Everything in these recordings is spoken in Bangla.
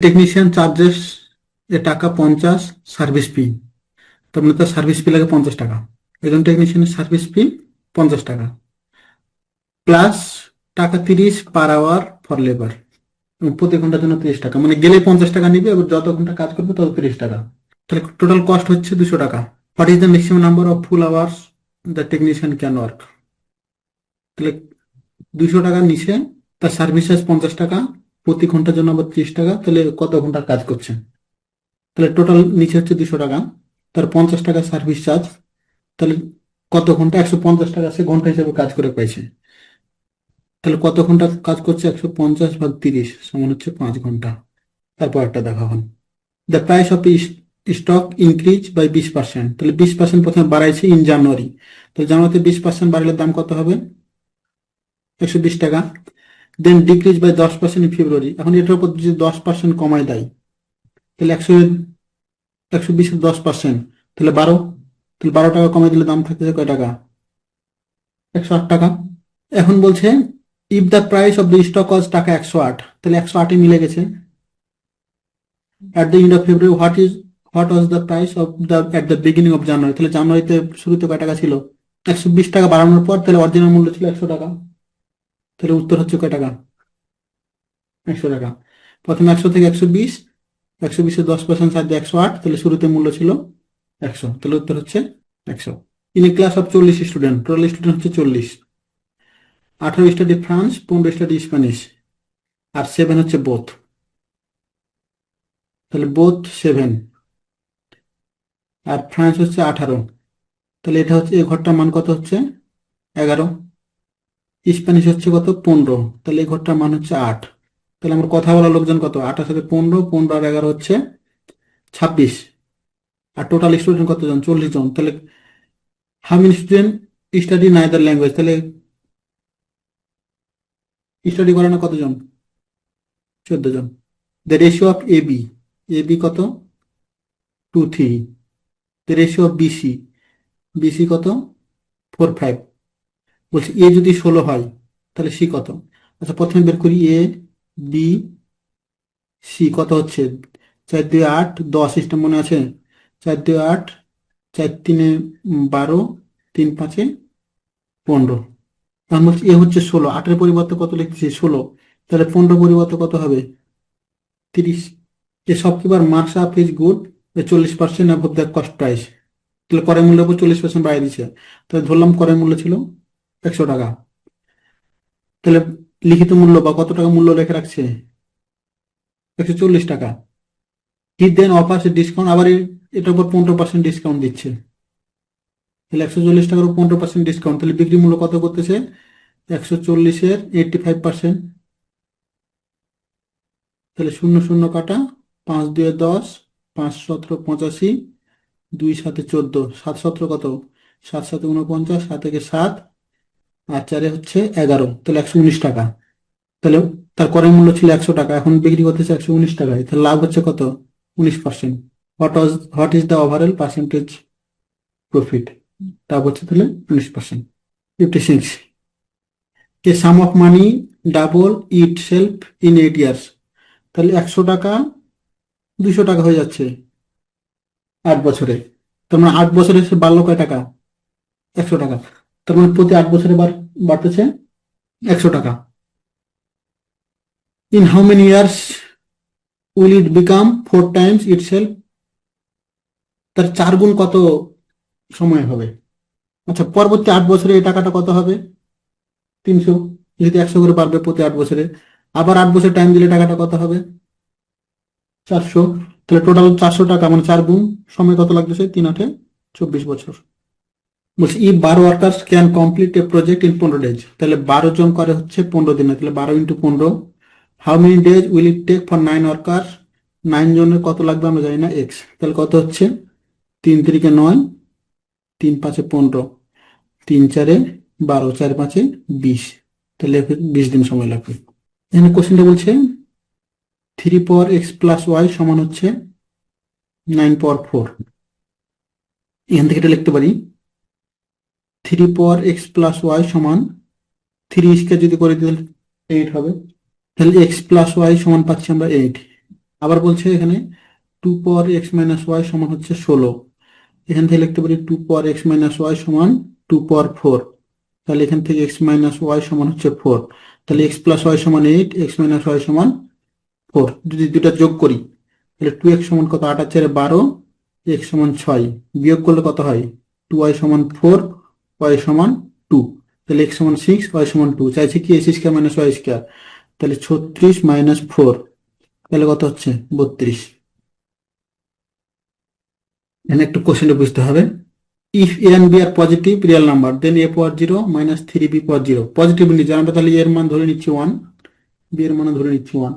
টেকনিশিয়ান চার্জেস এ টাকা পঞ্চাশ সার্ভিস ফি তার মানে তার সার্ভিস ফি লাগে পঞ্চাশ টাকা। একজন টেকনিশিয়ানের সার্ভিস ফি পঞ্চাশ টাকা। প্লাস টাকা তিরিশ পার আওয়ার ফর লেবার প্রতি ঘণ্টার জন্য তিরিশ টাকা। মানে গেলে পঞ্চাশ টাকা নিবে এবার যত ঘণ্টা কাজ করবে তত তিরিশ টাকা। তাহলে টোটাল কস্ট হচ্ছে দুশো টাকা। What is the maximum number of full hours the technician can work তাহলে দুশো টাকার নিচে তার সার্ভিস চার্জ পঞ্চাশ টাকা প্রতি ঘণ্টার জন্য আবার ত্রিশ টাকা, তাহলে কত ঘণ্টার কাজ করছেন? তাহলে টোটাল নিচে হচ্ছে দুশো টাকা তার পঞ্চাশ টাকা সার্ভিস চার্জ তাহলে কত ঘণ্টা? একশো পঞ্চাশ টাকা সে ঘণ্টা হিসেবে কাজ করে পাইছে। তাহলে কত ঘণ্টা কাজ করছে? একশো পঞ্চাশ ভাগ তিরিশ সমান হচ্ছে পাঁচ ঘণ্টা। তারপর একটা দেখা হন the price of stock increase by বিশ পার্সেন্ট তাহলে বিশ পার্সেন্ট প্রথমে বাড়াইছে ইন জানুয়ারি তো জানুয়ারিতে বিশ পার্সেন্ট বাড়লে দাম কত হবে? একশো বিশ টাকা। দেন ডিক্রিজ বাই দশ পার্সেন্ট ইন ফেব্রুয়ারি এখন এটার উপর যদি দশ পার্সেন্ট কমায় দেয়, তাহলে একশো একশো বিশের দশ পার্সেন্ট তাহলে বারো তাহলে বারো টাকা কমাই দিলে দাম থাকতেছে কয় টাকা? একশো আট টাকা। এখন বলছে if the price of the stock was টাকা একশো আট, তাহলে একশো আটে মিলে গেছে। At the end of February what is what was the price of the at the beginning of January তাহলে জানুয়ারিতে শুরুতে কয় টাকা ছিল? একশো বিশ টাকা বাড়ানোর পর তাহলে অরিজিনাল মূল্য ছিল একশো টাকা। তাহলে উত্তর হচ্ছে কয় টাকা? একশো টাকা। প্রথমে একশো থেকে একশো বিশ, একশো বিশের দশ পার্সেন্ট সাহায্যে একশো আট, তাহলে শুরুতে মূল্য ছিল একশো। তাহলে উত্তর হচ্ছে একশো। ইন এ ক্লাস অফ চল্লিশ স্টুডেন্ট টোটাল স্টুডেন্ট হচ্ছে চল্লিশ। আঠারো স্টাডি ফ্রান্স পনেরো স্টাডি স্প্যানিশ আর সেভেন হচ্ছে বোথ তাহলে বোথ সেভেন আর ফ্রান্স হচ্ছে আঠারো। তাহলে এটা হচ্ছে এই ঘরটার মান কত হচ্ছে? এগারো। স্প্যানিশ হচ্ছে কত? পনেরো। তাহলে এই ঘরটার মান হচ্ছে আট। তাহলে আমার কথা বলা লোকজন কত? আঠাশ সাথে পনেরো পনেরো আর এগারো হচ্ছে ছাব্বিশ। আর টোটাল স্টুডেন্ট কতজন? চল্লিশ জন। তাহলে how many student study neither language তাহলে স্টাডি করে না কতজন? চোদ্দ জন। The ratio of A B A B কত? Two three the ratio of BC BC কত? ফোর ফাইভ বলছি, এ যদি ষোলো হয়, তাহলে সি কত? আচ্ছা প্রথমে বের করি এ, বি, সি, কত হচ্ছে? চার দুই আট, দশ সিস্টেম মনে আছে? চার দুই আট, চার তিনে বারো, তিন পাঁচে পনেরো। এখন বলছি এ হচ্ছে ষোলো। আটের পরিবর্তে কত লিখতেছি? ষোলো। তাহলে পনেরো পরিবর্তে কত হবে? তিরিশ। এ সব কিবার মার্কস আপ ইজ গুড চল্লিশ percent of the cost price তাহলে করের মূল্যের উপর চল্লিশ পার্সেন্ট বাড়িয়ে দিচ্ছে তাহলে ধরলাম করের মূল্য ছিল একশো টাকা। তাহলে লিখিত মূল্য বা কত টাকা মূল্য রেখে রাখছে? একশো চল্লিশ টাকা। হি দেন অফার ডিসকাউন্ট আবার এটার উপর পনেরো পার্সেন্ট ডিসকাউন্ট দিচ্ছে। তাহলে একশো চল্লিশ টাকার উপর পনেরো পার্সেন্ট ডিসকাউন্ট তাহলে বিক্রি মূল্য কত করতেছে? একশো চল্লিশের এইটটি ফাইভ পার্সেন্ট তাহলে শূন্য শূন্য কাটা, পাঁচ দুয়ে দশ, পাঁচ সতেরো পঁচাশি, দুই সাতে চোদ্দ, সাত সতেরো কত? সাত সাথে উনপঞ্চাশ সাত থেকে সাত আর চারে হচ্ছে এগারো, তাহলে একশো উনিশ টাকা। তাহলে তার করের মূল্য ছিল একশো টাকা, এখন বিক্রি করতেছে একশো উনিশ টাকায়, তাহলে লাভ হচ্ছে কত? উনিশ percent what was what is the overall percentage profit লাভ হচ্ছে তাহলে উনিশ percent fifty six a sum of money double itself in eight years তাহলে একশো টাকা দুইশো টাকা হয়ে যাচ্ছে আট বছরে। তার মানে আট বছরে সে বাড়লো কয় টাকা? একশো টাকা। তার মানে প্রতি আট বছরে বাড়তেছে একশো টাকা। In how many years will it become four times itself তার চার গুণ কত সময় হবে? আচ্ছা পরবর্তী আট বছরে এই টাকাটা কত হবে? তিনশো। যেহেতু একশো করে পারবে প্রতি আট বছরে। আবার আট বছর টাইম দিলে টাকাটা কত হবে? চারশো। তাহলে টোটাল চারশো টাকা মানে চার গুণ। সময় কত লাগতেছে? তিন আটে চব্বিশ বছর। বলছি ই বারো workers can complete a project in পনেরো ডেজ তাহলে বারো জন করে হচ্ছে পনেরো দিনে, তাহলে বারো ইন্টু পনেরো। How many days will it take for nine workers nine জনের কত লাগবে আমরা জানি না এক্স তাহলে কত হচ্ছে? তিন তিরিকে নয়, তিন পাঁচে পনেরো। তিন চারে বারো, চার পাঁচে বিশ। তাহলে বিশ দিন সময় লাগবে। এখানে কোশ্চেনটা বলছে three power x plus y সমান হচ্ছে নাইন পাওয়ার ফোর এখান থেকে এটা লিখতে পারি। Three power x plus y সমান থ্রি স্কোয়ার যদি করে দিলে এইট হবে। তাহলে এক্স প্লাস ওয়াই সমান পাচ্ছি আমরা এইট আবার বলছে এখানে two power x minus y সমান হচ্ছে ষোলো। এখান থেকে লিখতে পারি two power x minus y সমান টু পাওয়ার ফোর তাহলে এখান থেকে এক্স মাইনাস ওয়াই সমান হচ্ছে ফোর তাহলে এক্স প্লাস ওয়াই সমান এইট এক্স মাইনাস ওয়াই সমান ফোর যদি দুটা যোগ করি, তাহলে টু এক্স সমান কত? আট চারে বারো এক্স সমান ছয়। বিয়োগ করলে কত হয়? টু ওয়াই সমান ফোর ওয়াই সমান টু তাহলে এক্স সমান সিক্স ওয়াই সমান টু চাইছে কি x square minus y square তাহলে ছত্রিশ মাইনাস ফোর তাহলে কত হচ্ছে? বত্রিশ। এখানে একটু কোশ্চেনটা বুঝতে হবে। If a and b are positive real number then a power zero minus three b power zero positive নিচ্ছি আমরা তাহলে এর মান ধরে নিচ্ছি ওয়ান বি এর মান ধরে নিচ্ছি ওয়ান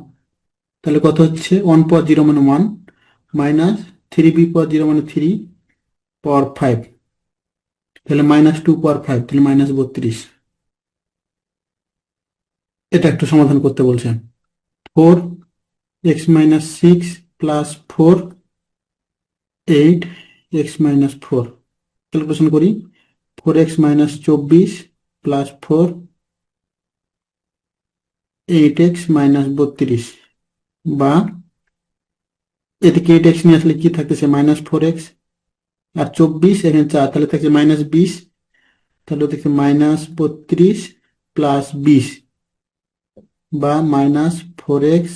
তাহলে কত হচ্ছে? ওয়ান পাওয়ার জিরো মানে one minus three b power zero মানে থ্রি পাওয়ার ফাইভ তাহলে মাইনাস টু পাওয়ার ফাইভ তাহলে মাইনাস বত্রিশ। এটা একটু সমাধান করতে বলছেন। Four x minus six plus four eight x minus four calculation করি। ফোর এক্স মাইনাস চব্বিশ plus four eight x minus বত্রিশ। বা এদিকে এইট এক্স নিয়ে আসলে কি থাকতেছে? মাইনাস ফোর এক্স আর চব্বিশ, এখানে চার তাহলে থাকছে মাইনাস বিশ, তাহলে ওদিকে মাইনাস বত্রিশ প্লাস বিশ বা মাইনাস ফোর এক্স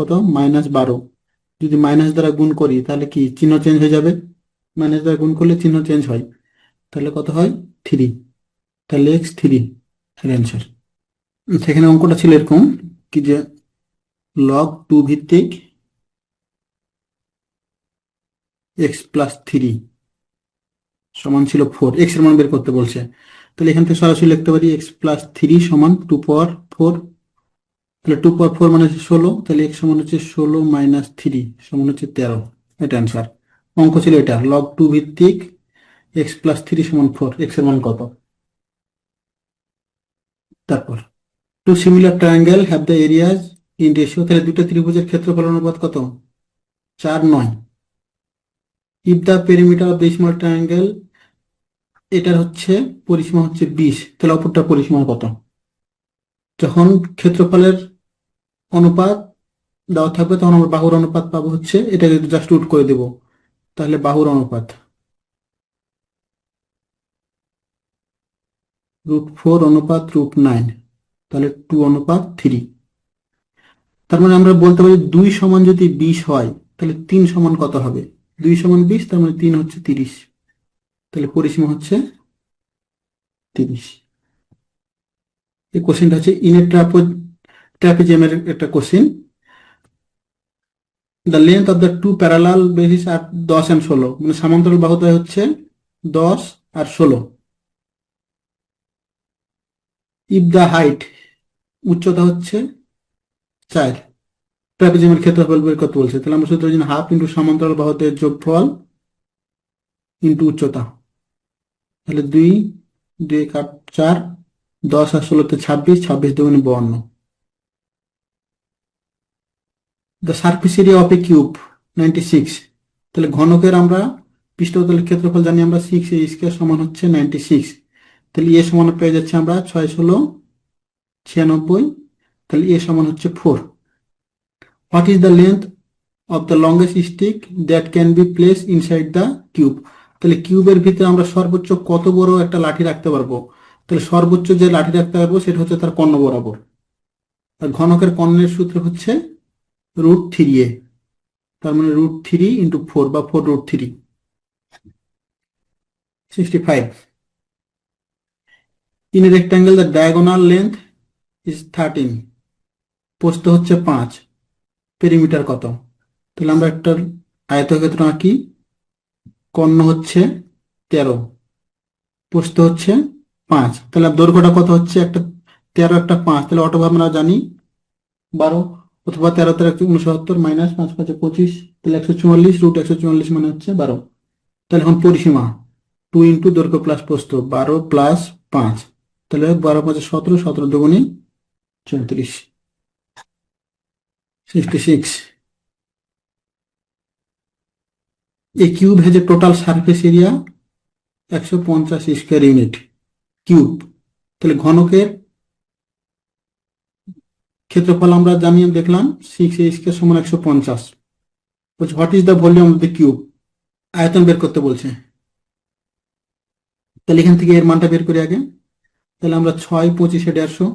কত? মাইনাস বারো। যদি মাইনাস দ্বারা গুণ করি, তাহলে কি? চিহ্ন চেঞ্জ হয়ে যাবে। মাইনাস দ্বারা গুণ করলে চিহ্ন চেঞ্জ হয়। তাহলে কত হয়? থ্রি তাহলে এক্স থ্রি অ্যান্সার সেখানে অঙ্কটা ছিল এরকম, কি যে লগ টু ভিত্তিক এক্স প্লাস থ্রি সমান ছিল ফোর এক্সের মান বের করতে বলছে। তাহলে এখান থেকে সরাসরি লিখতে পারি এক্স প্লাস থ্রি সমান টু পাওয়ার ফোর তাহলে টু পাওয়ার ফোর মানে হচ্ছে ষোলো। তাহলে এক্স সমান হচ্ছে ষোলো মাইনাস থ্রি সমান হচ্ছে তেরো। এটা অ্যান্সার অঙ্ক ছিল এটা। লগ টু ভিত্তিক এক্স প্লাস থ্রি সমান ফোর এক্সের মান কত? তারপর। Two similar triangle have the areas in ratio তাহলে দুটো ত্রিভুজের ক্ষেত্রফল অনুপাত কত? চার নয়। If the perimeter of the small triangle এটার হচ্ছে পরিসীমা হচ্ছে বিশ, তাহলে অপরটা পরিসীমা কত? যখন ক্ষেত্রফলের অনুপাত দেওয়া থাকবে, তখন আমরা বাহুর অনুপাত পাবো হচ্ছে, এটাকে জাস্ট রুট করে দেব, তাহলে বাহুর অনুপাত। রুট ফোর অনুপাত রুট নাইন তাহলে টু অনুপাত থ্রি তার মানে আমরা বলতে পারি দুই সমান যদি বিশ হয়, তাহলে তিন সমান কত হবে? দুই সমান বিশ, তার মানে তিন হচ্ছে তিরিশ। তাহলে পরিসীমা হচ্ছে তিরিশ। এই কোশ্চেনটা হচ্ছে ইন এ ট্রাপিজিয়ামের একটা question the length of the two parallel bases are দশ অ্যান্ড ষোলো। মানে সমান্তরাল বাহুদ্বয় হচ্ছে দশ আর ষোলো। ইফ দ্য হাইট উচ্চতা হচ্ছে চার। ট্রাপিজিয়ামের ক্ষেত্রফল বের করতে বলছে। তাহলে আমরা সূত্র হাফ ইন্টু সমান্তরাল বাহুদের যোগফল ইন্টু উচ্চতা। তাহলে দুই দুই কাট চার, দশ আর ষোলোতে ছাব্বিশ ছাব্বিশ দুগুণে বাউন্ন। The surface area of a cube ninety six তাহলে ঘনকের আমরা পৃষ্ঠতলের ক্ষেত্রফল জানি, আমরা সিক্স এ স্কোয়ার সমান হচ্ছে নাইনটি সিক্স তাহলে এ সমান পেয়ে যাচ্ছে আমরা ছয় ষোলো, ছিয়ানব্বই। তাহলে এ সমান হচ্ছে four what is the length of the longest stick that can be place inside the cube তাহলে কিউবের ভিতরে আমরা সর্বোচ্চ কত বড় একটা লাঠি রাখতে পারব? তাহলে সর্বোচ্চ যে লাঠি রাখতে পারব সেটা হচ্ছে তার কর্ণ বরাবর। আর ঘনকের কর্ণের সূত্র হচ্ছে রুট থ্রি এ তার মানে রুট থ্রি ইন্টু ফোর বা four root three sixty five in rectangle the diagonal length is thirteen প্রস্থ হচ্ছে পাঁচ। পেরিমিটার কত? তাহলে আমরা একটা আয়তক্ষেত্র আঁকি। কর্ণ হচ্ছে তেরো, প্রস্থ হচ্ছে পাঁচ। তাহলে দৈর্ঘ্যটা কত হচ্ছে? একটা তেরো, একটা পাঁচ। তাহলে অটো আমরা জানি বারো অথবা তেরো তেরো একশো উনসত্তর মাইনাস পাঁচ, পাঁচে পঁচিশ। তাহলে একশো চুয়াল্লিশ রুট একশো চুয়াল্লিশ মানে হচ্ছে বারো। তাহলে এখন পরিসীমা টু ইন্টু দৈর্ঘ্য প্লাস প্রস্থ, বারো প্লাস পাঁচ। তাহলে বারো, পাঁচে সতেরো সতেরো দুগুণে চৌত্রিশ। Six A cube has a total surface area একশো পঞ্চাশ স্কোয়ার ইউনিট কিউব তাহলে ঘনকের ক্ষেত্রফল আমরা জানি দেখলাম সিক্স এইচ কে সমান একশো পঞ্চাশ। বলছে is the volume of cube আয়তন বের করতে বলছে। তাহলে এখান থেকে এর মানটা বের করি আগে। তাহলে আমরা ছয় পঁচিশে দেড়শো।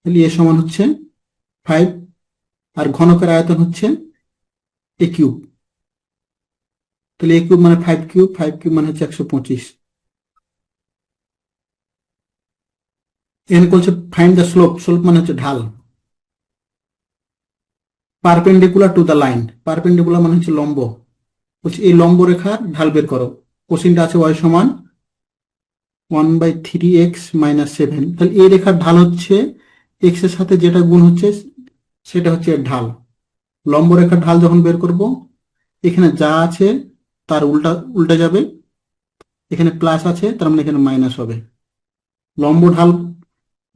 তাহলে এ সমান হচ্ছে ফাইভ আর ঘনকের আয়তন হচ্ছে এ কিউব তাহলে এ কিউব মানে ফাইভ কিউব ফাইভ কিউব মানে হচ্ছে একশো পঁচিশ। এখানে বলছে ফাইন্ড দ্য স্লোপ স্লোপ মানে হচ্ছে ঢাল। Perpendicular to the line perpendicular মানে হচ্ছে লম্ব। বলছে এই লম্ব রেখার ঢাল বের করো। কোশ্চিনটা আছে ওয়াই সমান one by three x minus seven তাহলে এই রেখার ঢাল হচ্ছে এক্সের সাথে যেটা গুণ হচ্ছে সেটা হচ্ছে ঢাল। লম্ব রেখার ঢাল যখন বের করব, এখানে যা আছে তার উল্টা উল্টা যাবে। এখানে প্লাস আছে, তার মানে এখানে মাইনাস হবে। লম্ব ঢাল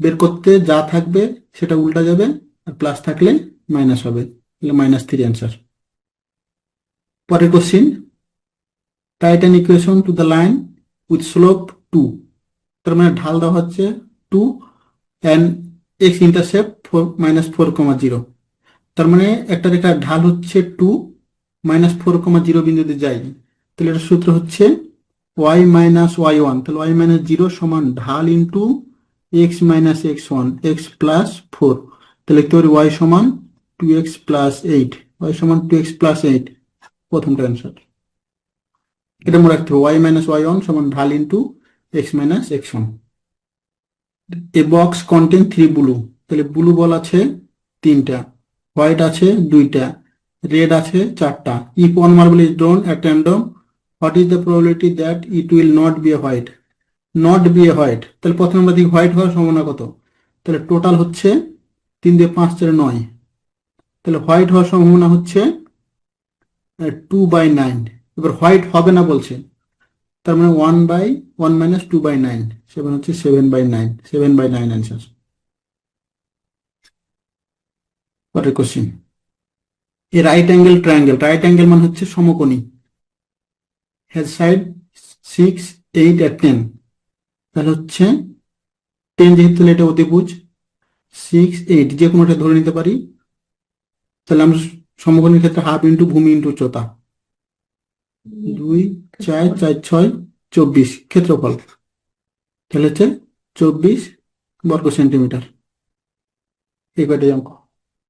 বের করতে যা থাকবে সেটা উল্টা যাবে, আর প্লাস থাকলে মাইনাস হবে। তাহলে মাইনাস থ্রি অ্যান্সার পরের question tight an equation to the line with slope two তার মানে ঢাল দেওয়া হচ্ছে two and x intercept four minus four comma zero তার মানে একটা রেখার ঢাল হচ্ছে two minus four comma zero বিন্দুতে যাই তাহলে এটার সূত্র হচ্ছে ওয়াই মাইনাস ওয়াই ওয়ান তাহলে ওয়াই মাইনাস জিরো সমান ঢাল into x minus x one x plus four তাহলে লিখতে পারি ওয়াই সমান two x plus eight y সমান টু এক্স প্লাস এইট প্রথমটা অ্যান্সার এটা মনে রাখতে হবে। ওয়াই মাইনাস ওয়াই ওয়ান সমান ঢাল into x minus x one a box contain three blue তাহলে ব্লু বল আছে তিনটা হোয়াইট আছে দুইটা রেড আছে চারটা। If one marble is drawn at random what is the probability that it will not be a white not be a white তাহলে প্রথমে আমরা দেখি হোয়াইট হওয়ার সম্ভাবনা কত? তাহলে টোটাল হচ্ছে তিন দিয়ে পাঁচ চারে নয়। তাহলে হোয়াইট হওয়ার সম্ভাবনা হচ্ছে টু বাই নাইন এবার হোয়াইট হবে না বলছে। তার মানে one by one minus two by nine seven হচ্ছে seven by nine seven by nine answer পরের question a right angle triangle right angle মানে হচ্ছে সমকোণী। হ্যাজ সাইড সিক্স এইট আর টেন তাহলে হচ্ছে টেন যেহেতু এটা অতিভুজ। সিক্স এইট যে কোনোটা ধরে নিতে পারি, তাহলে আমরা সমকোণীর ক্ষেত্রে হাফ ইন্টু ভূমি ইন্টু উচ্চতা দুই চার চার ছয় চব্বিশ ক্ষেত্রফল। তাহলে হচ্ছে চব্বিশ বর্গ সেন্টিমিটার। এই কয়টি অঙ্ক?